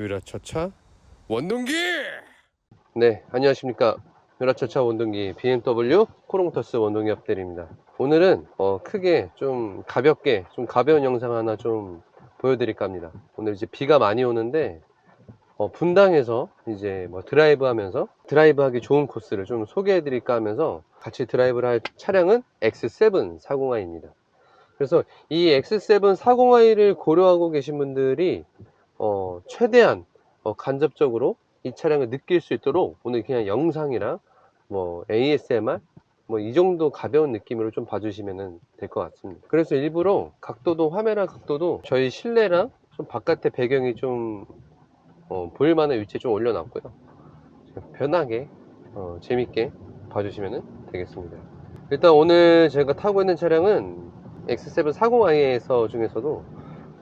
으라차차 원동기! 네 안녕하십니까. 으라차차 원동기 BMW 코롱터스 원동기 업데리입니다. 오늘은 어, 크게 좀 가볍게 좀 가벼운 영상 하나 좀 보여드릴까 합니다. 오늘 이제 비가 많이 오는데 어, 분당에서 이제 뭐 드라이브 하면서 드라이브 하기 좋은 코스를 좀 소개해 드릴까 하면서 같이 드라이브를 할 차량은 X7 40i입니다. 그래서 이 X7 40i를 고려하고 계신 분들이 어, 최대한 어, 간접적으로 이 차량을 느낄 수 있도록 오늘 그냥 영상이랑 뭐 ASMR 뭐 이 정도 가벼운 느낌으로 좀 봐주시면 될 것 같습니다. 그래서 일부러 각도도 화면화 각도도 저희 실내랑 좀 바깥의 배경이 좀 어, 보일 만한 위치에 좀 올려놨고요. 편하게 어, 재밌게 봐주시면 되겠습니다. 일단 오늘 제가 타고 있는 차량은 X7 40i에서 중에서도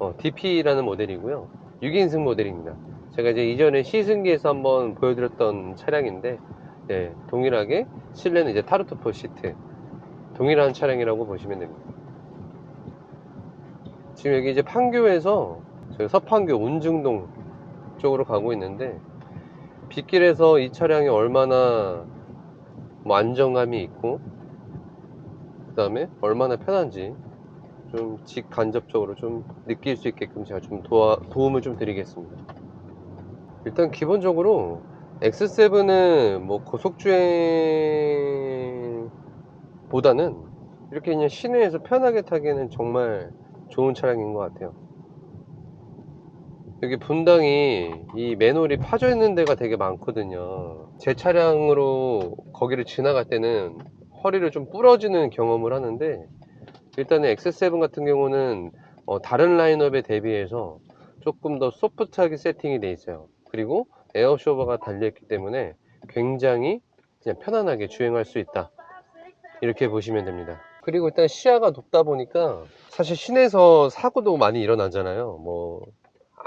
어, DP라는 모델이고요. 6인승 모델입니다. 제가 이제 이전에 시승기에서 한번 보여드렸던 차량인데, 네, 동일하게 실내는 이제 타르토포 시트. 동일한 차량이라고 보시면 됩니다. 지금 여기 이제 판교에서 저희 서판교 운중동 쪽으로 가고 있는데, 빗길에서 이 차량이 얼마나 뭐 안정감이 있고, 그 다음에 얼마나 편한지 좀 직간접적으로 좀 느낄 수 있게끔 제가 좀 도와, 도움을 좀 드리겠습니다. 일단 기본적으로 X7은 뭐 고속주행보다는 이렇게 그냥 시내에서 편하게 타기에는 정말 좋은 차량인 것 같아요. 여기 분당이 이 맨홀이 파져 있는 데가 되게 많거든요. 제 차량으로 거기를 지나갈 때는 허리를 좀 부러지는 경험을 하는데 일단은 X7 같은 경우는 어, 다른 라인업에 대비해서 조금 더 소프트하게 세팅이 되어 있어요. 그리고 에어쇼버가 달려있기 때문에 굉장히 그냥 편안하게 주행할 수 있다. 이렇게 보시면 됩니다. 그리고 일단 시야가 높다 보니까 사실 시내에서 사고도 많이 일어나잖아요. 뭐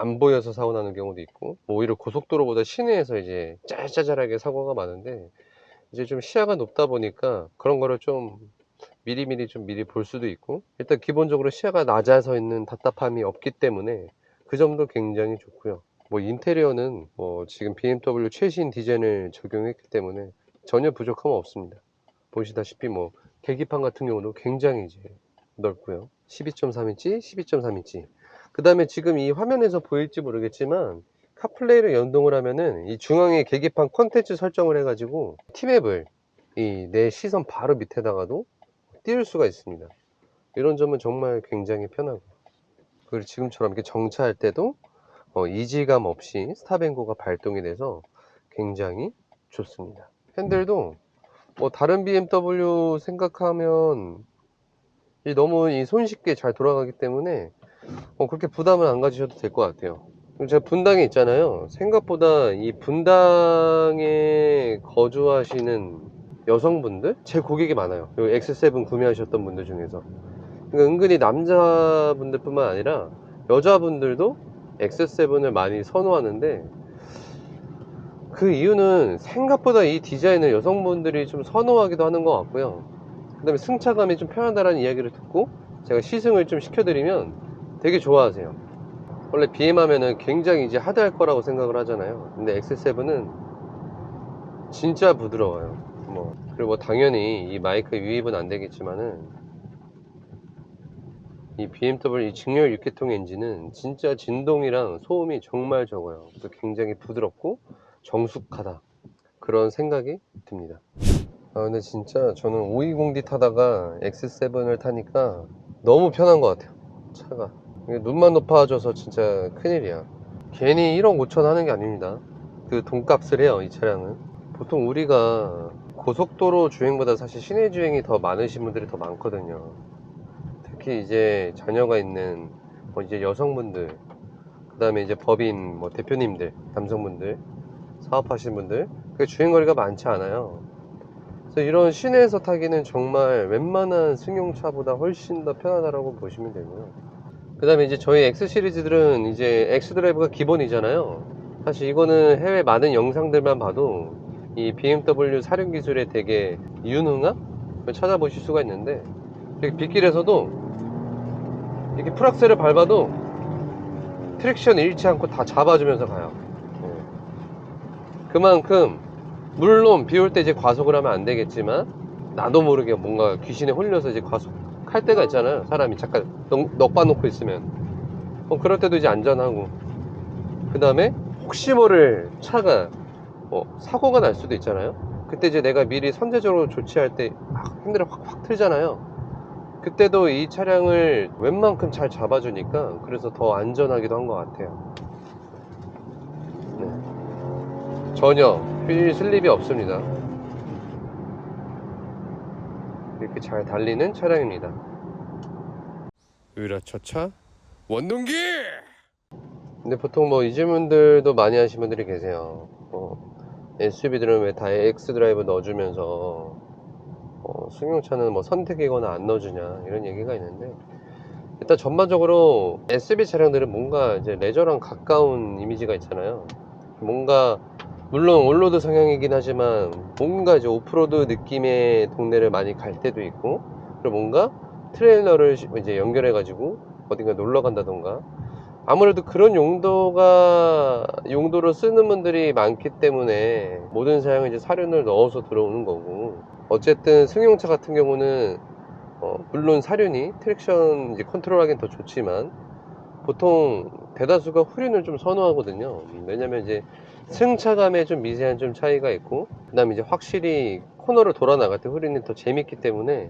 안 보여서 사고 나는 경우도 있고 뭐 오히려 고속도로보다 시내에서 이제 짜잘하게 사고가 많은데 이제 좀 시야가 높다 보니까 그런 거를 좀 미리미리 좀 미리 볼 수도 있고 일단 기본적으로 시야가 낮아서 있는 답답함이 없기 때문에 그 점도 굉장히 좋고요. 뭐 인테리어는 뭐 지금 BMW 최신 디자인을 적용했기 때문에 전혀 부족함은 없습니다. 보시다시피 뭐 계기판 같은 경우도 굉장히 이제 넓고요. 12.3인치 12.3인치. 그 다음에 지금 이 화면에서 보일지 모르겠지만 카플레이를 연동을 하면은 이 중앙에 계기판 콘텐츠 설정을 해가지고 티맵을 이 내 시선 바로 밑에다가도 띄울 수가 있습니다. 이런 점은 정말 굉장히 편하고 그리고 지금처럼 이렇게 정차할 때도 어, 이질감 없이 스탑앤고가 발동이 돼서 굉장히 좋습니다. 핸들도 뭐 다른 BMW 생각하면 이 너무 이 손쉽게 잘 돌아가기 때문에 어, 그렇게 부담을 안 가지셔도 될 것 같아요. 제가 분당에 있잖아요. 생각보다 이 분당에 거주하시는 여성분들 제 고객이 많아요. 요 X7 구매하셨던 분들 중에서 그러니까 은근히 남자분들뿐만 아니라 여자분들도 X7을 많이 선호하는데 그 이유는 생각보다 이 디자인을 여성분들이 좀 선호하기도 하는 것 같고요. 그 다음에 승차감이 좀 편하다는 이야기를 듣고 제가 시승을 좀 시켜드리면 되게 좋아하세요. 원래 BM 하면은 굉장히 이제 하드할 거라고 생각을 하잖아요. 근데 X7은 진짜 부드러워요. 뭐 그리고 뭐 당연히 이 마이크 유입은 안 되겠지만은 이 BMW 이 직렬 6기통 엔진은 진짜 진동이랑 소음이 정말 적어요. 그래서 굉장히 부드럽고 정숙하다 그런 생각이 듭니다. 아 근데 진짜 저는 520D 타다가 X7을 타니까 너무 편한 것 같아요. 차가 눈만 높아져서 진짜 큰일이야. 괜히 1억 5천 하는 게 아닙니다. 그 돈값을 해요 이 차량은. 보통 우리가 고속도로 주행보다 사실 시내 주행이 더 많으신 분들이 더 많거든요. 특히 이제 자녀가 있는 뭐 이제 여성분들, 그 다음에 이제 법인 뭐 대표님들, 남성분들, 사업하시는 분들, 그 주행거리가 많지 않아요. 그래서 이런 시내에서 타기는 정말 웬만한 승용차보다 훨씬 더 편하다라고 보시면 되고요. 그 다음에 이제 저희 X 시리즈들은 이제 X 드라이브가 기본이잖아요. 사실 이거는 해외 많은 영상들만 봐도 이 BMW 사륜 기술에 되게 유능한 걸 찾아보실 수가 있는데 빗길에서도 이렇게 풀악셀을 밟아도 트랙션 잃지 않고 다 잡아주면서 가요. 네. 그만큼 물론 비 올 때 이제 과속을 하면 안 되겠지만 나도 모르게 뭔가 귀신에 홀려서 이제 과속할 때가 있잖아요. 사람이 잠깐 넉, 넉 놓고 있으면 어, 그럴 때도 이제 안전하고 그 다음에 혹시 모를 차가 뭐 사고가 날 수도 있잖아요. 그때 이제 내가 미리 선제적으로 조치할 때 막 핸들을 확확 틀잖아요. 그때도 이 차량을 웬만큼 잘 잡아주니까 그래서 더 안전하기도 한 것 같아요. 네. 전혀 휠 슬립이 없습니다. 이렇게 잘 달리는 차량입니다. 으라차차 원동기! 근데 보통 뭐 이 질문들도 많이 하시는 분들이 계세요. 어, SUV들은 왜다 X 드라이브 넣어주면서 어, 승용차는 뭐 선택이거나 안 넣어주냐 이런 얘기가 있는데 일단 전반적으로 SUV 차량들은 뭔가 이제 레저랑 가까운 이미지가 있잖아요. 뭔가 물론 올로드 성향이긴 하지만 뭔가 이제 오프로드 느낌의 동네를 많이 갈 때도 있고 그리고 뭔가 트레일러를 시- 이제 연결해 가지고 어딘가 놀러 간다던가 아무래도 그런 용도가 용도로 쓰는 분들이 많기 때문에 모든 사양을 이제 사륜을 넣어서 들어오는 거고 어쨌든 승용차 같은 경우는 어, 물론 사륜이 트랙션 이제 컨트롤하기는 더 좋지만 보통 대다수가 후륜을 좀 선호하거든요. 음, 왜냐면 이제 승차감에 좀 미세한 좀 차이가 있고 그다음에 이제 확실히 코너를 돌아 나갈 때 후륜이 더 재밌기 때문에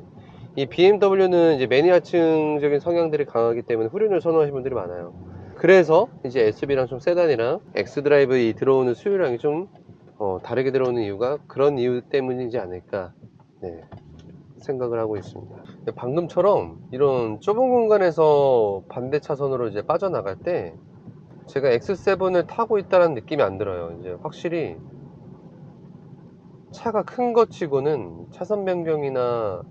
이 BMW는 이제 매니아층적인 성향들이 강하기 때문에 후륜을 선호하시는 분들이 많아요. 그래서 이제 SUV랑 좀 세단이랑 X드라이브 이 들어오는 수요량이 좀 어, 다르게 들어오는 이유가 그런 이유 때문이지 않을까 네, 생각을 하고 있습니다. 방금처럼 이런 좁은 공간에서 반대 차선으로 이제 빠져나갈 때 제가 X7을 타고 있다는 느낌이 안 들어요. 이제 확실히 차가 큰 것 치고는 차선 변경이나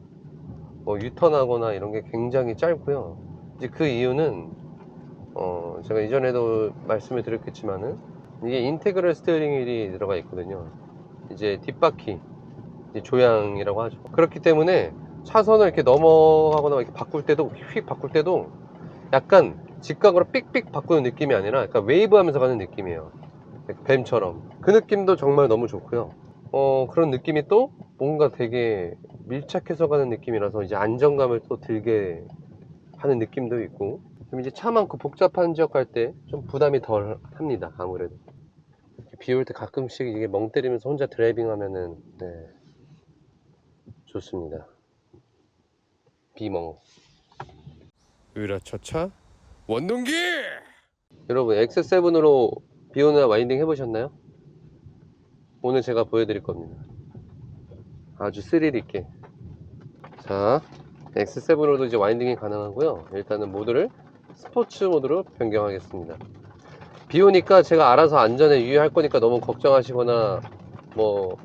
뭐 유턴하거나 이런 게 굉장히 짧고요. 이제 그 이유는 어 제가 이전에도 말씀을 드렸겠지만은 이게 인테그럴 스티어링 휠이 들어가 있거든요. 이제 뒷바퀴 이제 조향이라고 하죠. 그렇기 때문에 차선을 이렇게 넘어가거나 이렇게 바꿀 때도 휙 바꿀 때도 약간 직각으로 삑삑 바꾸는 느낌이 아니라 약간 웨이브 하면서 가는 느낌이에요. 뱀처럼. 그 느낌도 정말 너무 좋고요. 어, 그런 느낌이 또 뭔가 되게 밀착해서 가는 느낌이라서 이제 안정감을 또 들게 하는 느낌도 있고 좀 이제 차 많고 복잡한 지역 갈 때 좀 부담이 덜 합니다. 아무래도. 비 올 때 가끔씩 이게 멍 때리면서 혼자 드라이빙 하면은, 네. 좋습니다. 비멍. 으라차차 원동기! 여러분, X7으로 비 오는 날 와인딩 해보셨나요? 오늘 제가 보여드릴 겁니다. 아주 스릴 있게. 자, X7으로도 이제 와인딩이 가능하고요. 일단은 모드를 스포츠 모드로 변경하겠습니다. 비 오니까 제가 알아서 안전에 유의할 거니까 너무 걱정하시거나 뭐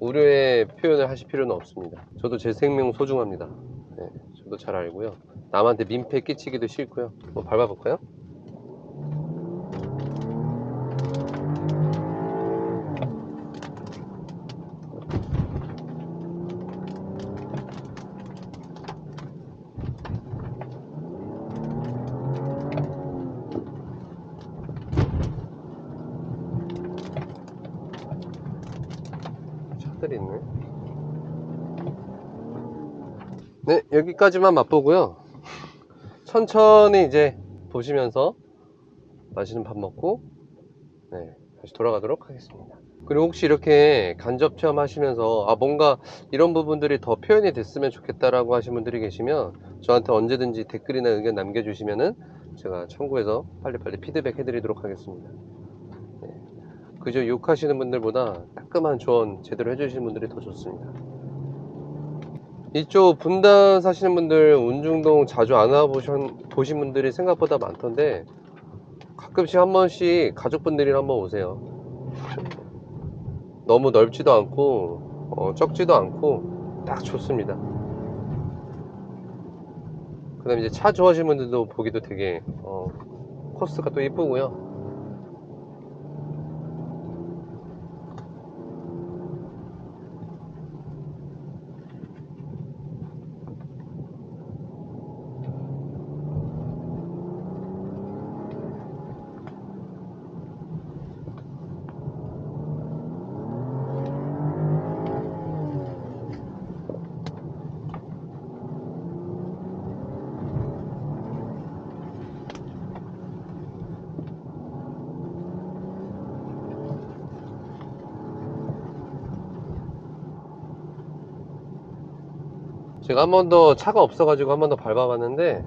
우려의 표현을 하실 필요는 없습니다. 저도 제 생명 소중합니다. 네, 저도 잘 알고요. 남한테 민폐 끼치기도 싫고요. 한번 밟아볼까요? 차들이 있네. 네, 여기까지만 맛보고요. 천천히 이제 보시면서 맛있는 밥 먹고, 네, 다시 돌아가도록 하겠습니다. 그리고 혹시 이렇게 간접 체험 하시면서, 아, 뭔가 이런 부분들이 더 표현이 됐으면 좋겠다라고 하신 분들이 계시면, 저한테 언제든지 댓글이나 의견 남겨주시면은, 제가 참고해서 빨리빨리 피드백 해드리도록 하겠습니다. 네, 그저 욕하시는 분들보다 따끔한 조언 제대로 해주시는 분들이 더 좋습니다. 이쪽 분당 사시는 분들 운중동 자주 안 와보신 보신 분들이 생각보다 많던데 가끔씩 한 번씩 가족분들이랑 한번 오세요. 너무 넓지도 않고 어, 적지도 않고 딱 좋습니다. 그다음 이제 차 좋아하시는 분들도 보기도 되게 어, 코스가 또 이쁘고요. 제가 한 번 더 차가 없어가지고 한 번 더 밟아봤는데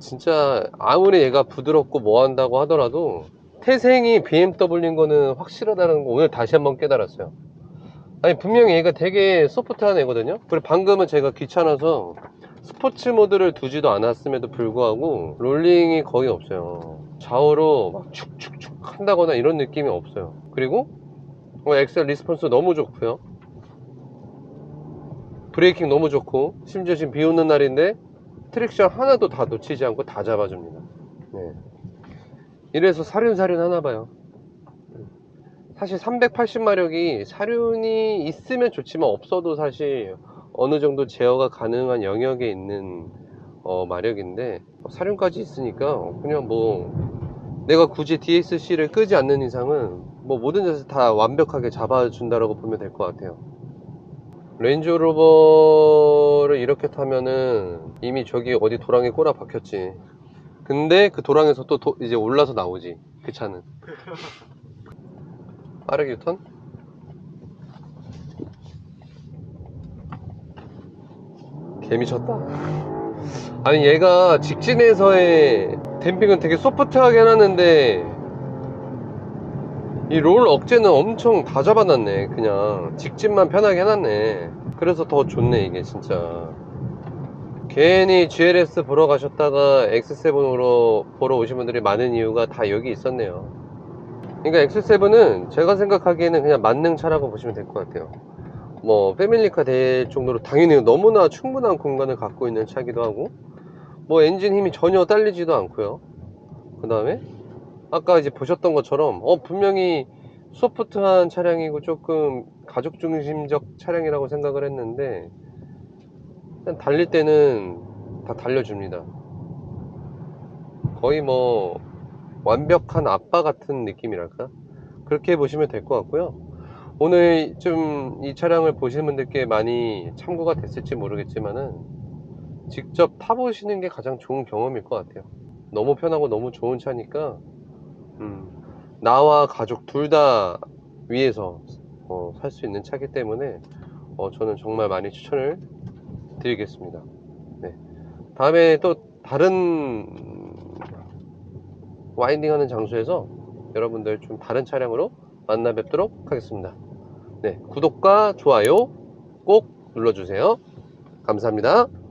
진짜 아무리 얘가 부드럽고 뭐 한다고 하더라도 태생이 BMW인 거는 확실하다는 거 오늘 다시 한번 깨달았어요. 아니 분명히 얘가 되게 소프트한 애거든요. 그리고 방금은 제가 귀찮아서 스포츠 모드를 두지도 않았음에도 불구하고 롤링이 거의 없어요. 좌우로 막 축축축 한다거나 이런 느낌이 없어요. 그리고 어, 엑셀 리스폰스 너무 좋고요. 브레이킹 너무 좋고 심지어 지금 비 오는 날인데 트랙션 하나도 다 놓치지 않고 다 잡아줍니다. 네. 이래서 사륜사륜 하나 봐요. 사실 380마력이 사륜이 있으면 좋지만 없어도 사실 어느 정도 제어가 가능한 영역에 있는 어, 마력인데 사륜까지 있으니까 그냥 뭐 내가 굳이 DSC를 끄지 않는 이상은 뭐 모든 데서 다 완벽하게 잡아준다라고 보면 될 것 같아요. 렌즈로버를 이렇게 타면은 이미 저기 어디 도랑에 꼬라 박혔지. 근데 그 도랑에서 또 도- 이제 올라서 나오지. 그 차는. 빠르게 유턴? 개미쳤다. 아니 얘가 직진에서의 댐핑은 되게 소프트하게 해놨는데 이 롤 억제는 엄청 다 잡아놨네. 그냥 직진만 편하게 해놨네. 그래서 더 좋네 이게 진짜. 괜히 GLS 보러 가셨다가 X7으로 보러 오신 분들이 많은 이유가 다 여기 있었네요. 그러니까 X7은 제가 생각하기에는 그냥 만능차라고 보시면 될 것 같아요. 뭐 패밀리카 될 정도로 당연히 너무나 충분한 공간을 갖고 있는 차기도 하고 뭐 엔진 힘이 전혀 딸리지도 않고요. 그 다음에 아까 이제 보셨던 것처럼 어 분명히 소프트한 차량이고 조금 가족 중심적 차량이라고 생각을 했는데 일단 달릴 때는 다 달려줍니다. 거의 뭐 완벽한 아빠 같은 느낌이랄까? 그렇게 보시면 될 것 같고요. 오늘 좀 이 차량을 보시는 분들께 많이 참고가 됐을지 모르겠지만은 직접 타보시는 게 가장 좋은 경험일 것 같아요. 너무 편하고 너무 좋은 차니까 음, 나와 가족 둘 다 위에서 살수 있는 차기 때문에 어, 저는 정말 많이 추천을 드리겠습니다. 네. 다음에 또 다른 와인딩 하는 장소에서 여러분들 좀 다른 차량으로 만나 뵙도록 하겠습니다. 네, 구독과 좋아요 꼭 눌러주세요. 감사합니다.